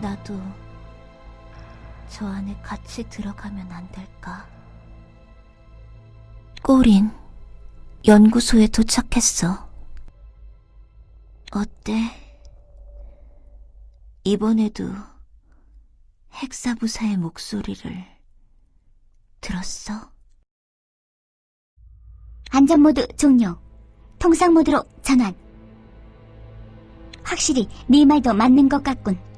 나도 저 안에 같이 들어가면 안 될까? 꼬린 연구소에 도착했어. 어때? 이번에도 헥사부사의 목소리를 들었어? 안전모드 종료. 통상 모드로 전환. 확실히 네 말도 맞는 것 같군.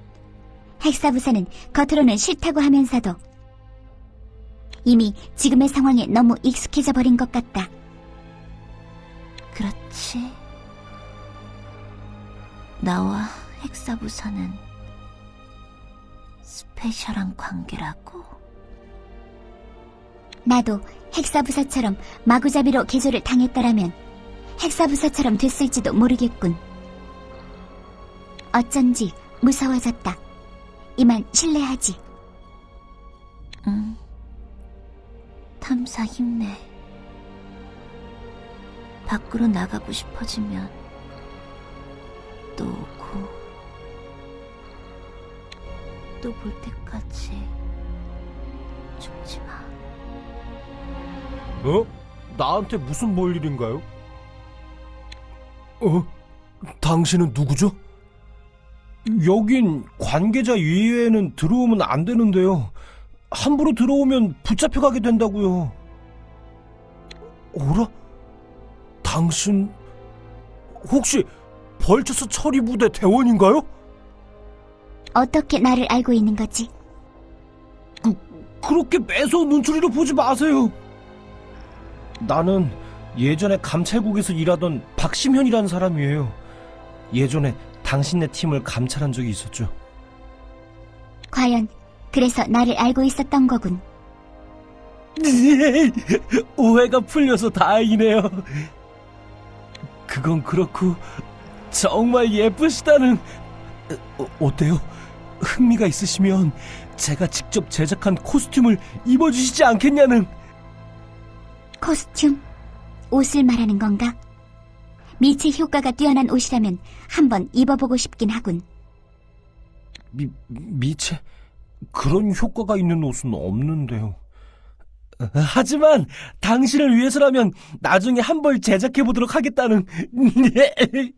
헥사부사는 겉으로는 싫다고 하면서도 이미 지금의 상황에 너무 익숙해져 버린 것 같다. 그렇지. 나와 헥사부사는 스페셜한 관계라고. 나도 헥사부사처럼 마구잡이로 개조를 당했더라면 헥사부사처럼 됐을지도 모르겠군. 어쩐지 무서워졌다. 이만 신뢰하지. 응. 탐사 힘내. 밖으로 나가고 싶어지면 또 오고 또 볼 때까지 죽지 마. 어? 나한테 무슨 볼 일인가요? 어? 당신은 누구죠? 여긴 관계자 이외에는 들어오면 안 되는데요. 함부로 들어오면 붙잡혀 가게 된다고요. 오라? 당신 혹시 벌처스 처리 부대 대원인가요? 어떻게 나를 알고 있는 거지? 그렇게 매서운 눈초리로 보지 마세요. 나는 예전에 감찰국에서 일하던 박심현이라는 사람이에요. 예전에 당신네 팀을 감찰한 적이 있었죠. 과연 그래서 나를 알고 있었던 거군. 오해가 풀려서 다행이네요. 그건 그렇고 정말 예쁘시다는 어, 어때요? 흥미가 있으시면 제가 직접 제작한 코스튬을 입어주시지 않겠냐는 코스튬? 옷을 말하는 건가? 미체 효과가 뛰어난 옷이라면 한번 입어보고 싶긴 하군. 미, 미체? 그런 효과가 있는 옷은 없는데요. 하지만 당신을 위해서라면 나중에 한 벌 제작해 보도록 하겠다는.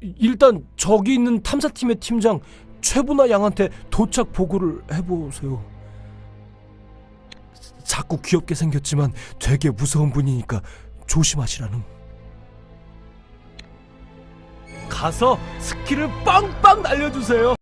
일단 저기 있는 탐사팀의 팀장 최분화 양한테 도착 보고를 해보세요. 자꾸 귀엽게 생겼지만 되게 무서운 분이니까 조심하시라는. 가서 스킬을 빵빵 날려주세요.